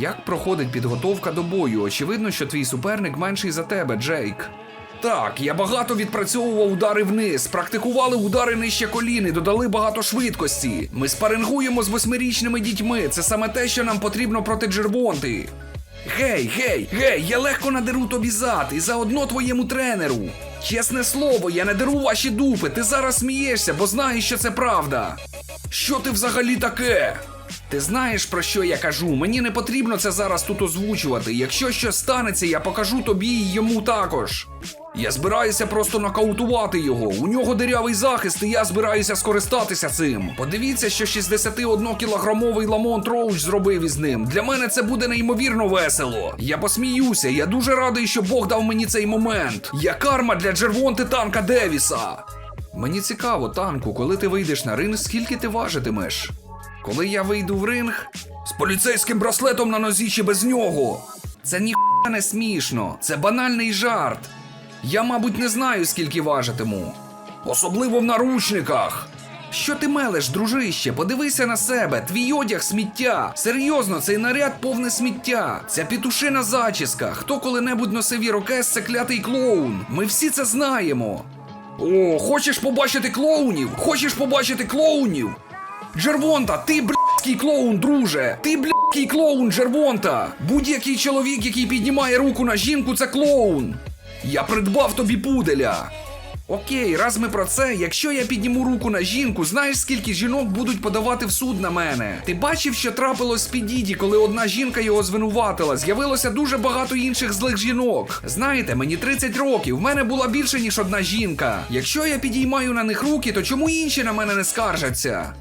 Як проходить підготовка до бою? Очевидно, що твій суперник менший за тебе, Джейк. Так, я багато відпрацьовував удари вниз, практикували удари нижче коліни, додали багато швидкості. Ми спарингуємо з восьмирічними дітьми. Це саме те, що нам потрібно проти Джервонти. Гей, гей, гей, я легко надеру тобі зад і заодно твоєму тренеру. Чесне слово, я не деру ваші дупи. Ти зараз смієшся, бо знаєш, що це правда. Що ти взагалі таке? Ти знаєш про що я кажу? Мені не потрібно це зараз тут озвучувати. Якщо щось станеться, я покажу тобі і йому також. Я збираюся просто нокаутувати його. У нього дирявий захист, і я збираюся скористатися цим. Подивіться, що 61-кілограмовий Ламонт Роуч зробив із ним. Для мене це буде неймовірно весело. Я посміюся, я дуже радий, що Бог дав мені цей момент. Я карма для Джервонти танка Девіса. Мені цікаво, танку, коли ти вийдеш на ринг, скільки ти важитимеш? Коли я вийду в ринг з поліцейським браслетом на нозі чи без нього. Це ніхуя не смішно, це банальний жарт. Я, мабуть, не знаю, скільки важитиму. Особливо в наручниках. Що ти мелеш, дружище? Подивися на себе, твій одяг сміття. Серйозно, цей наряд повне сміття. Ця пітушина зачіска. Хто коли-небудь носив ірокез, це клятий клоун. Ми всі це знаємо. О, хочеш побачити клоунів? Хочеш побачити клоунів? Джервонта, ти блядський клоун, друже! Ти блядський клоун, Джервонта! Будь-який чоловік, який піднімає руку на жінку, це клоун. Я придбав тобі пуделя. Окей, раз ми про це, якщо я підніму руку на жінку, знаєш скільки жінок будуть подавати в суд на мене? Ти бачив, що трапилось з Підіді, коли одна жінка його звинуватила? З'явилося дуже багато інших злих жінок. Знаєте, мені 30 років, в мене була більше ніж одна жінка. Якщо я підіймаю на них руки, то чому інші на мене не скаржаться?